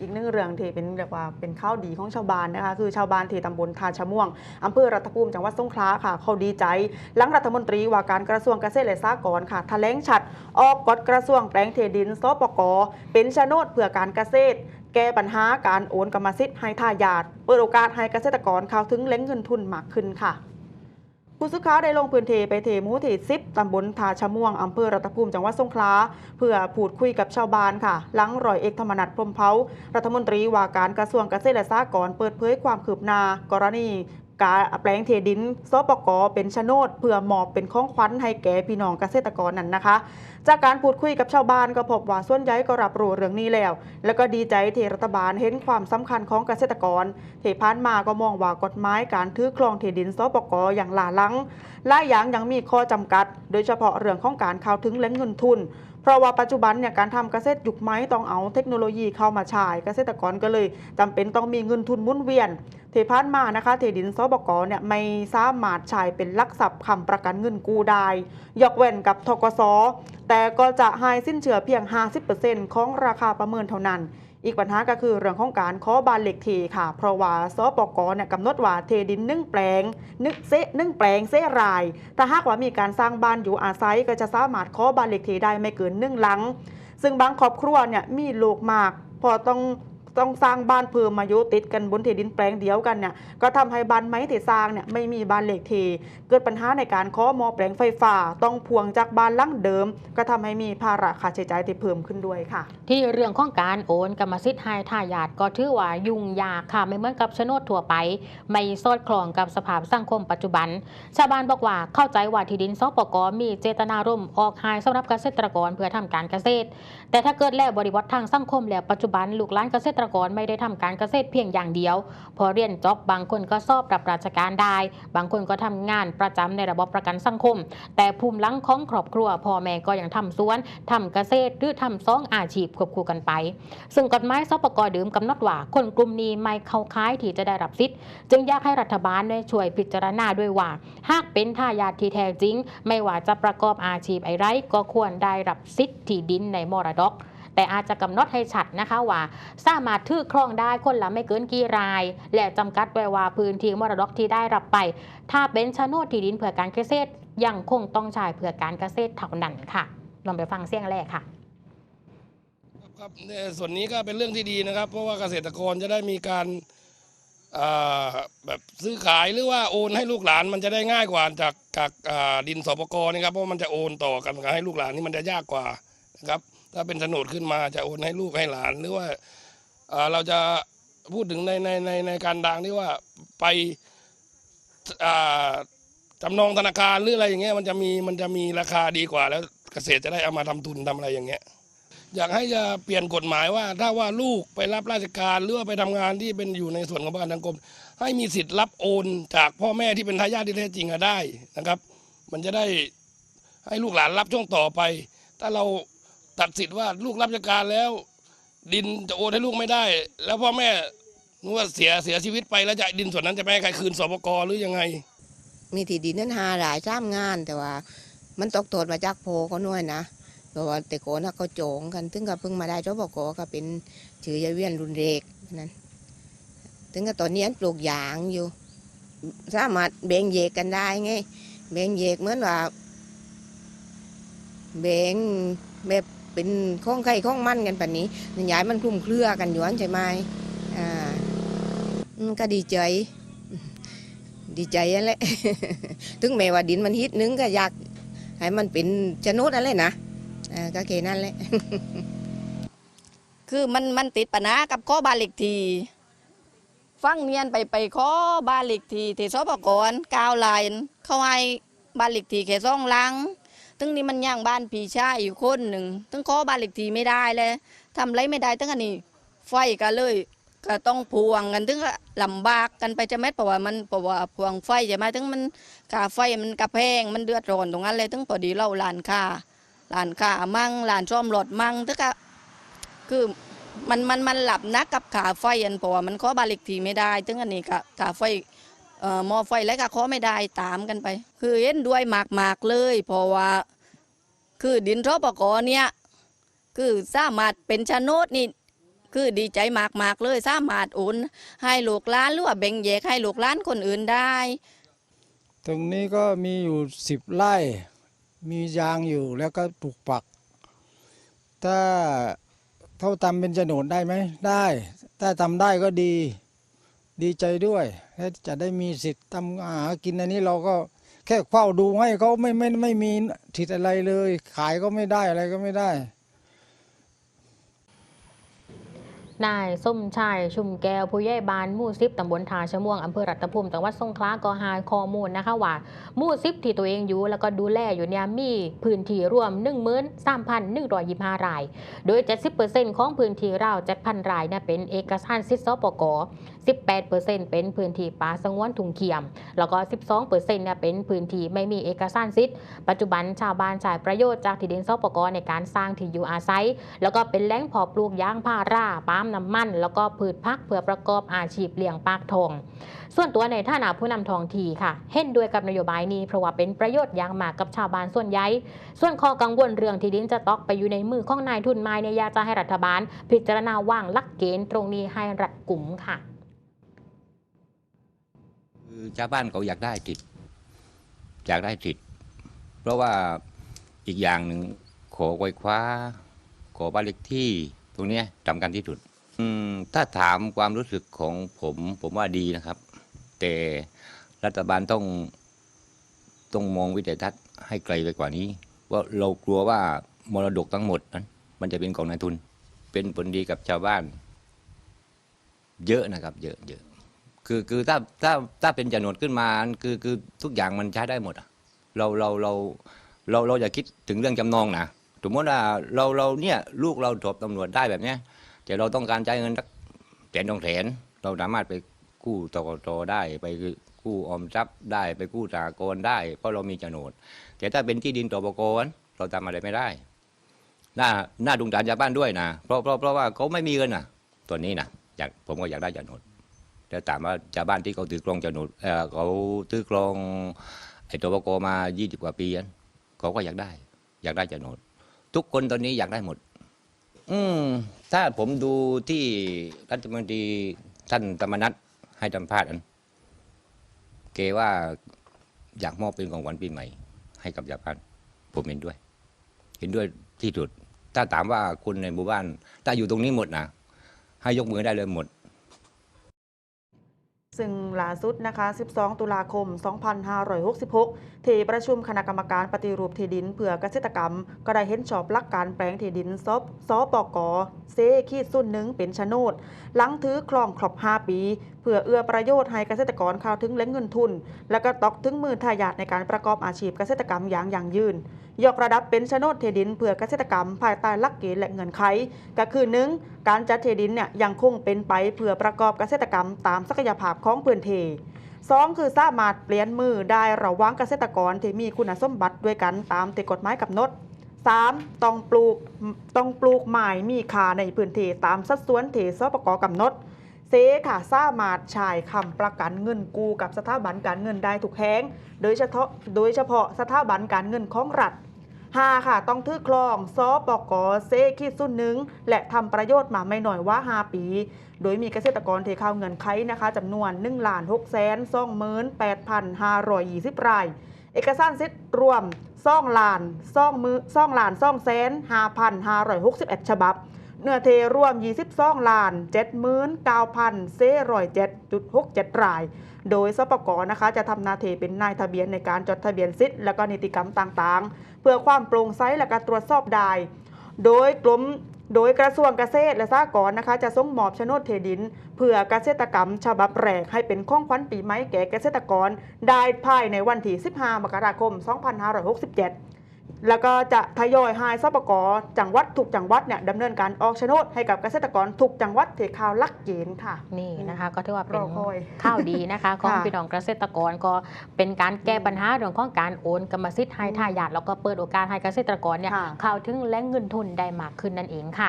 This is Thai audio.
อีกหนึ่งเรื่องที่เป็นเรียกว่าเป็นข้าวดีของชาวบ้านนะคะคือชาวบ้านที่ตำบลทาชะม่วงอำเภอรัตภูมิจังหวัดสงขลาค่ะ เขาดีใจ หลังรัฐมนตรีว่าการกระทรวงเกษตรและสหกรณ์ค่ะแถลงชัด ออกกฎกระทรวงแปลงเทดินสปกเป็นโฉนดเพื่อการเกษตรแก้ปัญหาการโอนกรรมสิทธิ์ให้ทายาทเปิดโอกาสให้เกษตรกรเข้าถึงแหล่งเงินทุนมากขึ้นค่ะ ผู้สื่อข่าวได้ลงพื้นที่ไปเทมูที่ซิบตำบลทาชะม่วงอำเภอรัตภูมิจังหวัดสงขลาเพื่อพูดคุยกับชาวบ้านค่ะ หลังรอยเอกธรรมนัฐพรมเผารัฐมนตรีว่าการกระทรวงเกษตรและสหกรณ์เปิดเผยความคืบหน้ากรณี การแปลงเทดินสปกเป็นโนดเพื่อมอบเป็นของขวัญให้แก่พี่น้องเกษตรกรนั่นนะคะ จากการพูดคุยกับชาวบ้านก็พบว่าส่วนใหญ่ก็รับรู้เรื่องนี้แล้ว แล้วก็ดีใจที่รัฐบาลเห็นความสำคัญของเกษตรกรที่ผ่านมาก็มองว่ากฎหมายการถือครองที่ดินสปกอย่างหลาลังหลายอย่างยังมีข้อจำกัด โดยเฉพาะเรื่องของการเข้าถึงแหล่งเงินทุนเพราะว่าปัจจุบันเนี่ยการทำเกษตรยุคไม้ต้องเอาเทคโนโลยีเข้ามาใช้เกษตรกรก็เลยจำเป็นต้องมีเงินทุนมุนเวียน ที่ผ่านมานะคะที่ดินสปกเนี่ยไม่สามารถใช้เป็นลักทรัพย์คำประกันเงินกู้ได้ ยกเว้นกับทกสแต่ก็จะให้สิ้นเชื่อเพียง 50%ของราคาประเมินเท่านั้น อีกปัญหาก็คือเรื่องของการขอบานเหล็กทีค่ะ เพราะว่าสปกเนี่ยกำหนดว่าเทดินนึ่งแปลงนึกเซหนึ่งแปลงเซราย ถ้าหากว่ามีการสร้างบ้านอยู่อาศัยก็จะสามารถขอบานเหล็กทีได้ไม่เกินหนึ่งหลัง ซึ่งบางครอบครัวเนี่ยมีลูกมาก พอต้อง ต้องสร้างบ้านเพิ่มมายู่ติดกันบนที่ดินแปลงเดียวกันเนี่ยก็ทำให้บ้านไม้ที่สร้างเนี่ยไม่มีบ้านเหล็กทีเกิดปัญหาในการข้อมอแปลงไฟฟ้าต้องพ่วงจากบ้านหลังเดิม ก็ทำให้มีภาระค่าใช้จ่ายที่เพิ่มขึ้นด้วยค่ะ ที่เรื่องของการโอนกรรมสิทธิ์ให้ทายาทก็ถือว่ายุ่งยากค่ะไม่เหมือนกับโฉนดทั่วไป ไม่สอดคล้องกับสภาพสังคมปัจจุบัน ชาวบ้านบอกว่าเข้าใจว่าที่ดินสปกมีเจตนารมณ์ออกให้สำหรับเกษตรกรเพื่อทำการเกษตร แต่ถ้าเกิดแล้วบริวัติทางสังคมแล้วปัจจุบันลูกหลานเกษตรกรไม่ได้ทำการเกษตรเพียงอย่างเดียว พอเรียนจบบางคนก็สอบรับราชการได้ บางคนก็ทำงานประจำในระบบประกันสังคม แต่ภูมิลังของครอบครัวพ่อแม่ก็ยังทำสวนทำเกษตรหรือทำซองอาชีพควบคู่กันไป ซึ่งกฎหมายสปกรเดิมกำหนดว่าคนกลุ่มนี้ไม่เข้าค้ายที่จะได้รับสิทธิ์ จึงอยากให้รัฐบาลได้ช่วยพิจารณาด้วยว่า หากเป็นทายาทที่แท้จริง ไม่ว่าจะประกอบอาชีพอะไรก็ควรได้รับสิทธิ์ที่ดินในมรดก แต่อาจจะกำหนดให้ชัดนะคะว่าสามารถถือครองได้คนละไม่เกินกี่ราย และจำกัดไว้ว่าพื้นที่มรดกที่ได้รับไป ถ้าเป็นโฉนดที่ดินเพื่อการเกษตรยังคงต้องใช้เพื่อการเกษตรเท่านั้นค่ะลองไปฟังเสียงแรกค่ะครับในส่วนนี้ก็เป็นเรื่องที่ดีนะครับ เพราะว่าเกษตรกรจะได้มีการแบบซื้อขายหรือว่าโอนให้ลูกหลานมันจะได้ง่ายกว่าจากจากดินสปกรนี่ครับเพราะมันจะโอนต่อกันให้ลูกหลานนี่มันจะยากกว่านะครับ ถ้าเป็นโฉนดขึ้นมาจะโอนให้ลูกให้หลาน หรือว่าเราจะพูดถึงในในในในการดังที่ว่าไปจำนองธนาคารหรืออะไรอย่างเงี้ยมันจะมีมันจะมีราคาดีกว่า แล้วเกษตรจะได้เอามาทำทุนทำอะไรอย่างเงี้ยอยากให้จะเปลี่ยนกฎหมายว่า ถ้าว่าลูกไปรับราชการหรือว่าไปทำงานที่เป็นอยู่ในส่วนของประกันสังคม ให้มีสิทธิ์รับโอนจากพ่อแม่ที่เป็นทายาทที่แท้จริงอะได้นะครับ มันจะได้ให้ลูกหลานรับช่วงต่อไป ถ้าเรา ตัดสิทธิ์ว่าลูกรับราชการแล้ว ดินจะโอนให้ลูกไม่ได้ แล้วพ่อแม่นึกว่าเสียเสียชีวิตไปแล้วจะดินส่วนนั้นจะไปให้ใครคืนสปกหรือยังไง มีที่ดินนั้นหาหลายสามงานแต่ว่า มันตกโทษมาจากโพเขาหน่วยนะเพราะว่าแต่โกนะเขาโจงกันถึงกับเพิ่งมาได้เจ้าบอกก็เป็นชื่อยายเวียนรุนเรกนั้นถึงกับตอนนี้ปลูกยางอยู่ สามารถแบ่งแยกกันได้ไงแบ่งแยกเหมือนว่าแบ่งแบบ เป็นข้องไข่ข้องมันกันแบบนี้ย้ายมันคลุมเครือกันอยู่อันใช่ไหมอ่าก็ดีใจ ดีใจนั่นแหละถึงแม้ว่าดินมันฮิตนึงก็อยากให้มันเป็นชะโนดอะไรนะก็แค่นั้นแหละคือมันมันติดปัญหากับข้อบานเล็กทีฟังเนียนไปไปข้อบานเล็กทีที่สปกรกาวลายเขาให้บานเล็กทีแค่สองลัง ตึงนี้มันย่างบ้านพี่ชายอยู่คนหนึ่งตึงข้อบ้านเล็กทีไม่ได้เลยทำไรไม่ได้ตึงอันนี้ ไฟก็เลยก็ต้องพวงกันถึงลำบากกันไปจะแม้เพราะว่ามันเพราะว่าพวงไฟใช่ไหมถึงมันกาไฟมันกระแพงมันเดือดร้อนตรงนั้นเลยถึงพอดีเราลานค้าลานค้ามั่งลานซ่อมรถมั่งถึงก็คือมันมันมันหลับนักกับขาไฟอันเพราะว่ามันขอบาลิกทีไม่ได้ถึงอันนี้ก็ขาไฟ หมอไฟแล้วก็ขอไม่ได้ตามกันไป คือเห็นด้วยมากมากเลย เพราะว่า คือดินทอปกอเนี่ย คือสามารถเป็นโฉนดนี่คือดีใจมากๆเลยสามารถโอนให้ลูกล้านหรือว่าแบ่งแยกให้ลูกล้านคนอื่นได้ ตรงนี้ก็มีอยู่สิบไร่ มียางอยู่แล้วก็ปลูกปัก ถ้าเขาทำเป็นโฉนดได้ไหมได้ ถ้าทำได้ก็ดี ดีใจด้วยและจะได้มีสิทธิ์ทำอาหากินอันนี้เราก็แค่เฝ้าดูให้เขาไม่ไม่ไม่มีสิทธิ์อะไรเลย ขายก็ไม่ได้อะไรก็ไม่ได้ นายส้มชายชุมแก้วผู้ใหญ่บ้านมู่ซิบตำบลทาชะม่วงอำเภอรัตภูมิจังหวัดสงขลาก็หาข้อมูลนะคะว่ามู่ซิบที่ตัวเองอยู่แล้วก็ดูแลอยู่เนี่ยมีพื้นที่รวม 13,125ราย โดย 70%ของพื้นที่ราว7,000 รายเนี่ยเป็นเอกสารสิทธิสปก18%เป็นพื้นที่ป่าสงวนถุงเขียม แล้วก็ 12%เนี่ยเป็นพื้นที่ไม่มีเอกสารสิทธิ์ปัจจุบันชาวบ้านใช้ประโยชน์จากที่ดินสปกในการสร้างที่อยู่อาศัย แล้วก็เป็นแหล่งเพาะปลูกยางพาราปามน้ำมัน แล้วก็พืชพักเพื่อประกอบอาชีพเลี้ยงปากทอง ส่วนตัวในฐานะผู้นำทองทีค่ะ เห็นด้วยกับนโยบายนี้เพราะว่าเป็นประโยชน์อย่างมากกับชาวบ้านส่วนใหญ่ส่วนข้อกังวลเรื่องที่ดินจะตกไปอยู่ในมือของนายทุนไม้เนี่ยาจะให้รัฐบาล พิจารณาว่างลักเกณฑ์ตรงนี้ให้รัดกลุ่มค่ะคือชาวบ้านเขาอยากได้ติดอยากได้ติดเพราะว่าอีกอย่างหนึ่งขอไว้คว้า ขอบ้านเล็กที่ตรงนี้จำกันที่สุด อืมถ้าถามความรู้สึกของผมผมว่าดีนะครับ แต่รัฐบาลต้องต้องมองวิสัยทัศน์ให้ไกลไปกว่านี้ ว่าเรากลัวว่ามรดกทั้งหมดนั้น มันจะเป็นของนายทุน เป็นผลดีกับชาวบ้าน เยอะนะครับ เยอะเยอะคือคือถ้าถ้าถ้าเป็นโฉนดขึ้นมาคือคือทุกอย่างมันใช้ได้หมดอะเราเราเราเราเราอย่าคิดถึงเรื่องจำนองนะสมมติว่าเราเราเนี่ยลูกเราจบตำรวจได้แบบเนี้ย แต่เราต้องการใช้เงินสักแสนสองแสนเราสามารถไปกู้ตกตได้ไปกู้ออมทรัพย์ได้ไปกู้สากลได้ เพราะเรามีโฉนด แต่ถ้าเป็นที่ดินตบกนเราทำอะไรไม่ได้น่าน่าดุงดานชาวบ้านด้วยนะเพราะเพราะเพราะว่าเขาไม่มีเงินนะตัวนี้นะอยากผมก็อยากได้โฉนดแล้วถามว่าชาวบ้านที่เขาถือครองโฉนดเออเขาถือครองไอ้ตัวปกมา 20 กว่าปีนั้นเขาก็อยากได้ อยากได้โฉนด ทุกคนตอนนี้อยากได้หมด อืมถ้าผมดูที่รัฐมนตรีท่านธรรมนัฐให้สัมภาษณ์อันเกว่าอยากมอบเป็นของขวัญปีใหม่ ให้กับชาวบ้านผมเห็นด้วย เห็นด้วยที่สุด ถ้าถามว่าคนในหมู่บ้าน ถ้าอยู่ตรงนี้หมดนะให้ยกมือได้เลยหมดซึ่งล่าสุดนะคะ 12 ตุลาคม 2566 ที่ประชุมคณะกรรมการปฏิรูปที่ดินเพื่อเกษตรกรรม ก็ได้เห็นชอบหลักการแปลงที่ดินซบซปกเซขีดสุนหนึ่งเป็นโฉนด หลังถือครองครบ 5 ปี เพื่อเอื้อประโยชน์ให้เกษตรกรเข้าถึงแหล่งเงินทุน และก็ตอกถึงมือทายาทในการประกอบอาชีพเกษตรกรรมอย่างยั่งยืนยกระดับเป็นโฉนดที่ดินเพื่อเกษตรกรรมภายใต้หลักเกณฑ์และเงื่อนไขก็คือหนึ่งการจัดที่ดินเนี่ยยังคงเป็นไปเพื่อประกอบเกษตรกรรมตามศักยภาพของพื้นที่ สองคือสามารถเปลี่ยนมือได้ระหว่างเกษตรกรที่มีคุณสมบัติด้วยกันตามที่กฎหมายกำหนด 3. ต้องปลูกต้องปลูกไม้มีค่าในพื้นที่ตามสัดส่วนที่สปกกำหนดเซค่ะสามารถฉายคำประกันเงินกู้กับสถาบันการเงินได้ถูกแห้งโดยเฉพาะโดยเฉพาะสถาบันการเงินของรัฐ 5 ค่ะ ต้องถือคลองซอปกเซคิดสุนหนึ่งและทำประโยชน์มาไม่หน่อยว่า 5 ปี โดยมีเกษตรกรเทเข้าเงินไขนะคะจำนวน1ล้าน6แสน2 8 5 2 0 ราย เอกสารสิทธิ์รวม2ล้าน2มือ2ล้าน2แสน5,561 ฉบับ เนื้อเทรวม 22ล้าน79,000เซรอย7.67 ราย โดยสปกนะคะจะทำนาเทเป็นนายทะเบียนในการจดทะเบียนสิทธิ์และก็นิติกรรมต่างๆ เพื่อความโปร่งใสและการตรวจสอบได้ โดยกรมโดยกระทรวงเกษตรและสหกรณ์นะคะ จะส่งมอบโฉนดที่ดิน เพื่อเกษตรกรรมฉบับแรกให้เป็นข้องขวัญปีใหม่แก่เกษตรกร ได้ภายในวันที่ 15 มกราคม 2567 แล้วก็จะทยอยให้สปกจังหวัดถูกจังหวัดเนี่ยดำเนินการออกโฉนดให้กับเกษตรกรถูกจังหวัดที่ข่าวลักเกณฑ์ค่ะ นี่นะคะก็ถือว่าเป็นรอคอยข้าวดีนะคะของค่ะพี่น้องเกษตรกรก็เป็นการแก้ปัญหาเรื่องของการโอนกรรมสิทธิ์ให้ทายาทแล้วก็เปิดโอกาสให้เกษตรกรเนี่ยค่ะเข้าถึงแหล่งเงินทุนได้มากขึ้นนั่นเองค่ะ